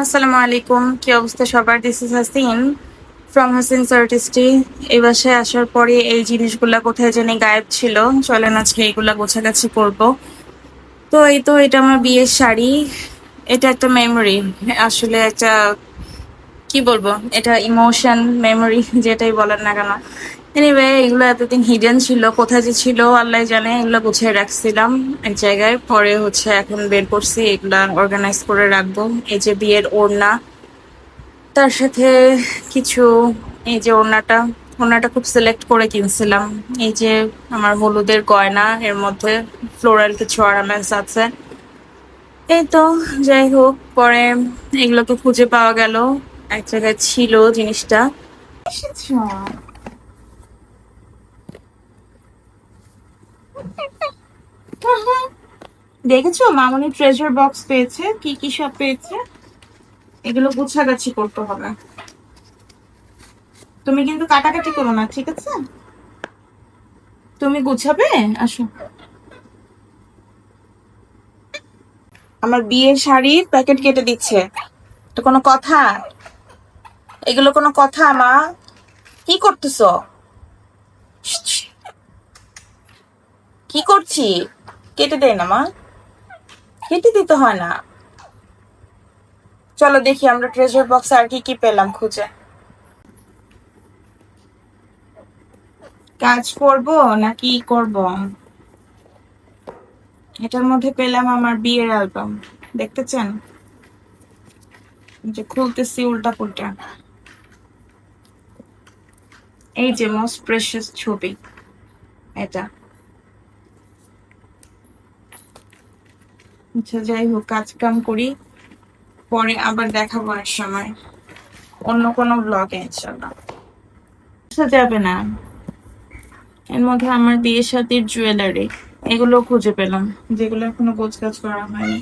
আসসালামু আলাইকুম। কি অবস্থা সবার? This is Hasin from Hasin artistry এই বাসায় আসার পরে এই জিনিসগুলা কোথায় জানি গায়েব ছিল। চলেন আজকে এইগুলা গোছাগাছি করব। তো এই তো এটা আমার বিয়ের শাড়ি। এটা একটা মেমোরি আসলে একটা, কি বলব? এটা ইমোশন মেমোরি যেটাই বলেন না কেন। এনিওয়ে এগুলো এতদিন হিডেন ছিল, কোথায় যে ছিল, আল্লাহ জানে, এগুলো গুছিয়ে রাখছিলাম এক জায়গায়। পরে হচ্ছে এখন বের করছি, এগুলা অর্গানাইজ করে রাখব। এই যে বিয়ের ওড়না, তার সাথে কিছু এই যে ওড়নাটা ওড়নাটা খুব সিলেক্ট করে কিনছিলাম। এই যে আমার হলুদের গয়না, এর মধ্যে ফ্লোরাল কিছু অর্নামেন্টস আছে। এই তো, যাই হোক, পরে এগুলোকে খুঁজে পাওয়া গেল। এক জায়গায় ছিল জিনিসটা। দেখেছ? মামনি ট্রেজার বক্স পেয়েছে। কি কি সব পেয়েছে? এগুলো গুছাগাছি করতে হবে। তুমি কিন্তু কাটাকাটি করো না, ঠিক আছে? তুমি গুছাবে? আসো। আমার বিয়ের শাড়ির প্যাকেট কেটে দিচ্ছে। তো কোনো কথা? এগুলো কোনো কথা, মা? কি করতেছো? কি করছি? কেটে দেয় না মা। কেটে দিতে হয় না। চলো দেখি আমরা ট্রেজার বক্সে আর কি কি পেলাম খুঁজে। কাজ করব নাকি করব? এটার মধ্যে পেলাম আমার বিয়ের অ্যালবাম দেখতে চান যে খুলতেছি উল্টা পুল্টা এই যে মোস্ট প্রেশাস ছবি। এটা। আচ্ছা যাই হোক, কাজ কাম করি। পরে আবার দেখাবো এক সময়। অন্য কোনো ব্লগে ইনশাল্লাহ যাবে না। এর মধ্যে আমার বিয়ে সাথীর জুয়েলারি এগুলো খুঁজে পেলাম, যেগুলো এখনও গোছ কাজ করা হয়নি।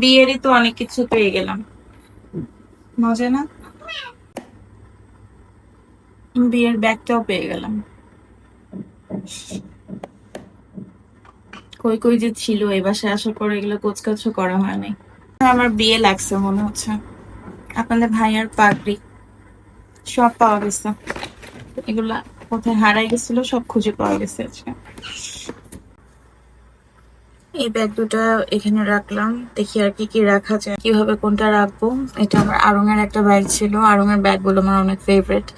বিয়েরই তো অনেক কিছু পেয়ে গেলাম। মজা না? বিয়ের ব্যাগটাও পেয়ে গেলাম। কই কই যে ছিল, এই বাসায় আসার পর এগুলো কোচকাচও করা হয়নি। আমার বিয়ে লাগছে মনে হচ্ছে। আপনাদের ভাইয়ার পাগড়ি সব পাওয়া গেছে। এগুলা কোথায় হারাই গেছিল সব খুঁজে পাওয়া গেছে আজকে। এই ব্যাগ দুটা এখানে রাখলাম। দেখি আর কি কি রাখা যায়, কীভাবে কোনটা রাখব। এটা আমার আরঙের একটা ব্যাগ ছিল। আরঙের ব্যাগগুলো আমার অনেক ফেভারিট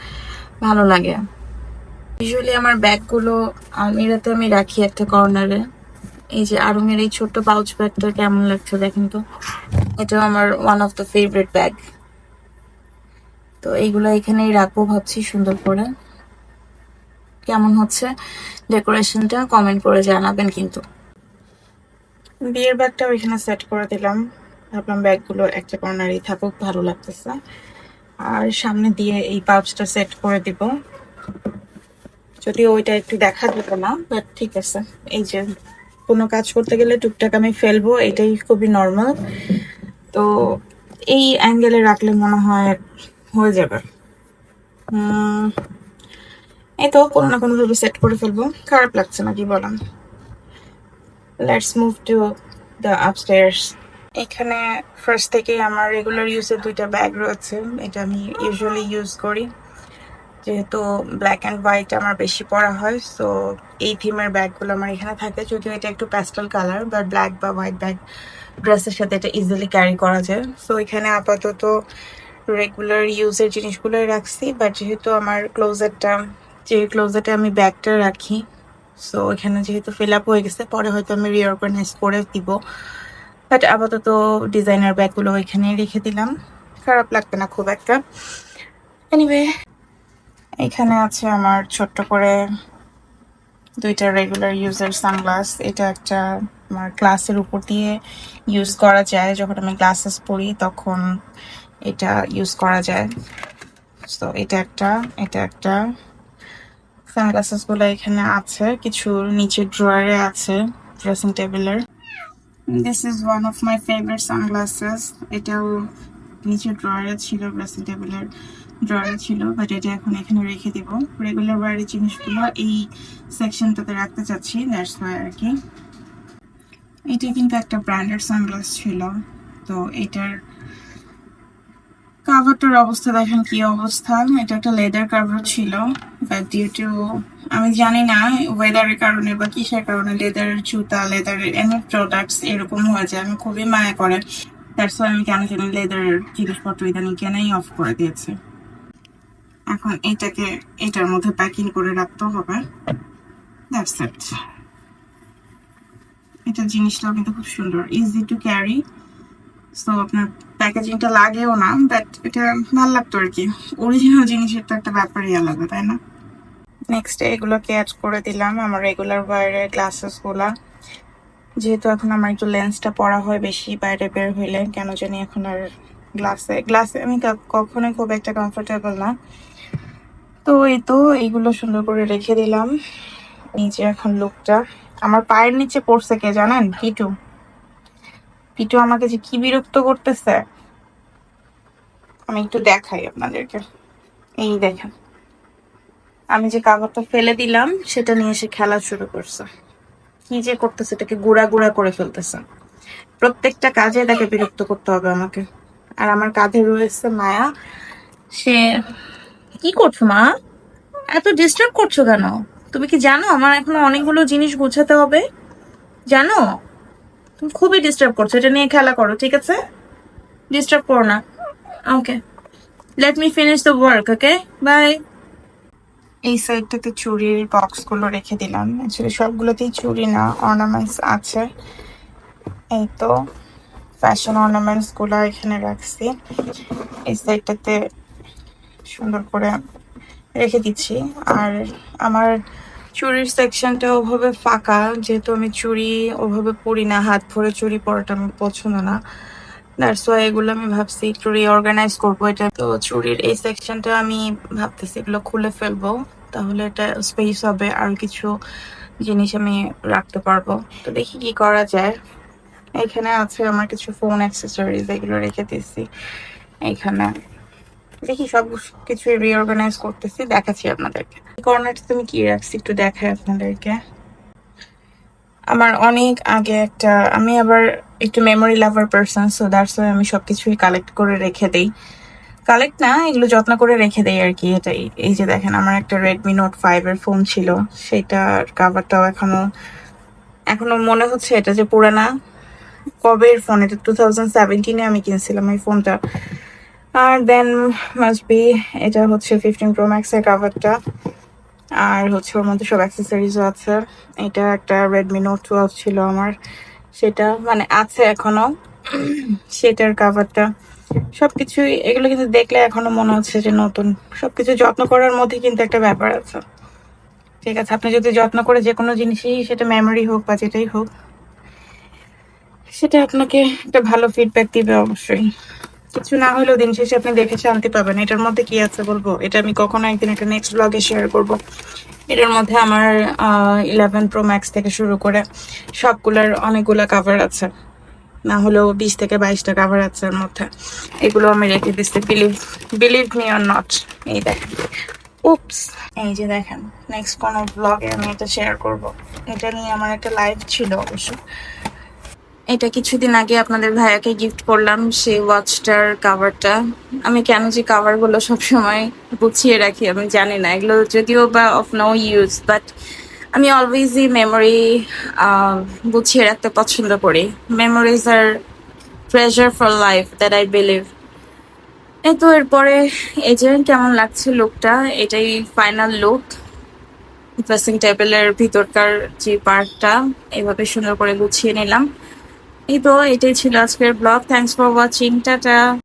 ভালো লাগে। ইউজুয়ালি আমার ব্যাগগুলো আলমিরাতে আমি রাখি একটা কর্নারে এই যে আরঙের এই ছোট্ট পাউচ ব্যাগটা কেমন লাগছে দেখেন তো? এটাও আমার one of the favourite bag তো এইগুলো এখানেই রাখব ভাবছি সুন্দর করে। কেমন হচ্ছে ডেকোরেশনটা কমেন্ট করে জানাবেন কিন্তু। বিয়ের ব্যাগটাও এখানে সেট করে দিলাম। ভাবলাম ব্যাগগুলো একটা কর্নারই থাকুক, ভালো লাগতেছে। আর সামনে দিয়ে এই পাউচটা সেট করে দিব। যদিও ওইটা একটু দেখা যেত না বাট ঠিক আছে। এই যে কোনো কাজ করতে গেলে টুকটাক আমি ফেলব, এটাই খুবই নর্মাল তো এই অ্যাঙ্গেলে রাখলে মনে হয় হয়ে যাবে। এই তো কোনো না কোনোভাবে সেট করে ফেলব। খারাপ লাগছে না, কি বলেন? Let's move to the upstairs এখানে ফার্স্ট থেকে আমার রেগুলার ইউজের দুইটা ব্যাগ রয়েছে, এটা আমি ইউজুয়ালি ইউজ করি। যেহেতু ব্ল্যাক অ্যান্ড হোয়াইট আমার বেশি পরা হয় সো এই থিমের ব্যাগগুলো আমার এখানে থাকে। যদিও এটা একটু প্যাস্টেল কালার বাট ব্ল্যাক বা হোয়াইট ব্যাগ ড্রেসের সাথে এটা ইজিলি ক্যারি করা যায়। সো এখানে আপাতত রেগুলার ইউজের জিনিসগুলোই রাখছি বাট যেহেতু আমার ক্লোজেটটা যে ক্লোজেটে আমি ব্যাগটা রাখি সো এখানে যেহেতু ফিল আপ হয়ে গেছে, পরে হয়তো আমি রিঅর্গানাইজ করে দিব। বাট আপাতত ডিজাইনার ব্যাগগুলো এখানেই রেখে দিলাম। খারাপ লাগবে না খুব একটা। এনিওয়ে এখানে আছে আমার ছোট্ট করে দুইটা রেগুলার ইউজের সানগ্লাস এটা একটা আমার গ্লাসের উপর দিয়ে ইউজ করা যায়। যখন আমি গ্লাসেস পরি তখন এটা ইউজ করা যায়। তো এটা একটা এটা একটা। সানগ্লাসেসগুলো এখানে আছে। কিছু নিচে ড্রয়ারে আছে ড্রেসিং টেবিলের this is one of my favourite sunglasses এটাও নিচে ড্রয়ারে ছিল ড্রেসিং টেবিলের ড্রয়ারে ছিল বাট এটা এখন এখানে রেখে দিব। রেগুলার বাড়ির জিনিসগুলো এই সেকশনটাতে রাখতে চাচ্ছি দ্যাটস ওয়াই আর কি। এটা কিন্তু একটা ব্র্যান্ডেড সানগ্লাস ছিল, তো এটার কাভারটার অবস্থা, দেখেন কি অবস্থা। এটা একটা লেদার কাভার ছিল বাট ডিউ টু আমি জানি না ওয়েদারের কারণে বা কিসের কারণে লেদারের জুতা লেদারের এনি প্রোডাক্টস এরকম হয়ে যায়, আমি খুবই মায়া করে দ্যাটস আমি কেন জানি লেদারের জিনিসপত্র ইদানিং কেনাই অফ করে দিয়েছে। এখন এটাকে, এটার মধ্যে প্যাকিং করে রাখতে হবে। এটা জিনিসটাও কিন্তু খুব সুন্দর। ইজি টু ক্যারি সো আপনার প্যাকেজিংটা লাগেও না বাট এটা ভালো লাগতো আর কি। অরিজিনাল জিনিসের তো একটা ব্যাপারই আলাদা, তাই না? নেক্সট এগুলোকে অ্যাড করে দিলাম আমার রেগুলার বাইরে গ্লাসেসগুলা। যেহেতু এখন আমার একটু লেন্সটা পড়া হয় বেশি, বাইরে বের হইলে, কেন জানি এখন আর গ্লাসে গ্লাসে আমি কখনোই খুব একটা কমফোর্টেবল না। তো এই তো এইগুলো সুন্দর করে রেখে দিলাম। যে এখন লুকটা। আমার পায়ের নিচে পড়ছে কে জানেন? পিটু। পিটু আমাকে যে কি বিরক্ত করতেছে। আমি একটু দেখাই আপনাদেরকে। এই দেখেন। আমি যে কাগজটা ফেলে দিলাম, সেটা নিয়ে এসে খেলা শুরু করছে। কি যে করতেছে, এটাকে গুড়া গুড়া করে ফেলতেছে। প্রত্যেকটা কাজে তাকে বিরক্ত করতে হবে আমাকে। আর আমার কাঁধে রয়েছে মায়া। সে কি করছ, মা? এত ডিস্টার্ব করছ কেন? তুমি কি জানো আমার এখনও অনেকগুলো জিনিস গোছাতে হবে? জানো? তুমি খুবই ডিস্টার্ব করছ, এটা নিয়ে খেলা করো, ঠিক আছে? ডিস্টার্ব করো না। Okay let me finish the work okay bye এই সাইডটাতে চুরির বক্সগুলো রেখে দিলাম। অ্যাকচুয়ালি সবগুলোতেই চুরি না অর্নামেন্টস আছে। এই তো ফ্যাশন অর্নামেন্টসগুলো এখানে রাখছি। এই সাইডটাতে সুন্দর করে রেখে দিচ্ছি। আর আমার চুরির সেকশনটা ওভাবে ফাঁকা, যেহেতু আমি চুরি ওভাবে পরি না, হাত ভরে চুরি পরাটা আমার পছন্দ না। দ্যাটস ওয়াই এগুলো আমি ভাবছি একটু রিঅর্গানাইজ করব। এটা তো চুড়ির এই সেকশনটা আমি ভাবতেছি এগুলো খুলে ফেলব, তাহলে এটা স্পেস হবে, আর কিছু জিনিস আমি রাখতে পারব। তো দেখি কি করা যায়। এখানে আছে আমার কিছু ফোন অ্যাক্সেসরিজ এগুলো রেখে দিচ্ছি এখানে দেখি সব কিছু রিঅর্গানাইজ করতেছি, দেখাচ্ছি আপনাদেরকে। কর্নারটা তুমি কি রাখছি একটু দেখাই আপনাদেরকে। আমার অনেক আগে একটা, আমি আবার একটু memory lover person so that's why আমি সবকিছুই কালেক্ট করে রেখে দেই। কালেক্ট না, এগুলো যত্ন করে রেখে দেই আর কি এটাই এই যে দেখেন, আমার একটা রেডমি নোট ফাইভ এর ফোন ছিল সেটার কাভারটাও এখনও এখনও মনে হচ্ছে এটা যে পুরানা। কবের ফোন এটা টু থাউজেন্ড সেভেন্টিনে আমি কিনছিলাম এই ফোনটা আর দেন মাস্ট বি এটা হচ্ছে ফিফটিন প্রো ম্যাক্স এর কাভারটা আর হচ্ছে ওর মধ্যে সব অ্যাক্সেসরিজও আছে। এটা একটা রেডমি নোট টুয়েলভ ছিল আমার। সেটা মানে আছে এখনও। সেটার কাভারটা সবকিছুই, এগুলো কিন্তু দেখলে এখনও মনে হচ্ছে যে নতুন। সবকিছু যত্ন করার মধ্যে কিন্তু একটা ব্যাপার আছে। ঠিক আছে, আপনি যদি যত্ন করে যে কোনো জিনিসই, সেটা মেমোরি হোক বা যেটাই হোক, সেটা আপনাকে একটা ভালো ফিডব্যাক দিবে অবশ্যই। কিছু না হলেও দিন শেষে আপনি দেখে শান্তি পাবেন। এটার মধ্যে কি আছে বলব? এটা আমি কখনো একদিন একটা নেক্সট ব্লগে শেয়ার করব। এটার মধ্যে আমার ইলেভেন প্রো ম্যাক্স থেকে শুরু করে সবগুলোর অনেকগুলো কাভার আছে। না হলেও বিশ থেকে বাইশটা কাভার আছে এর মধ্যে। এগুলো আমি রেখে দিচ্ছি believe believe me or not এই দেখেন উপস এই যে দেখেন নেক্সট কোনো ব্লগে আমি এটা শেয়ার করব। এটা নিয়ে আমার একটা লাইভ ছিল অবশ্য। এটা কিছুদিন আগে আপনাদের ভাইয়াকে গিফট করলাম, সেই ওয়াচটার কাভারটা আমি কেন যে কাভারগুলো সবসময় গুছিয়ে রাখি আমি জানি না। এগুলো যদিও বা অফ নো ইউজ বাট আমি অলওয়েজই মেমোরি গুছিয়ে রাখতে পছন্দ করি। Memories R treasure for life that I believe এই তো এরপরে, এই যে কেমন লাগছে লুকটা এটাই ফাইনাল লুক ড্রেসিং টেবিলের ভিতরকার যে পার্টটা এভাবে সুন্দর করে গুছিয়ে নিলাম। এই তো এটাই ছিল আজকের blog thanks for watching tata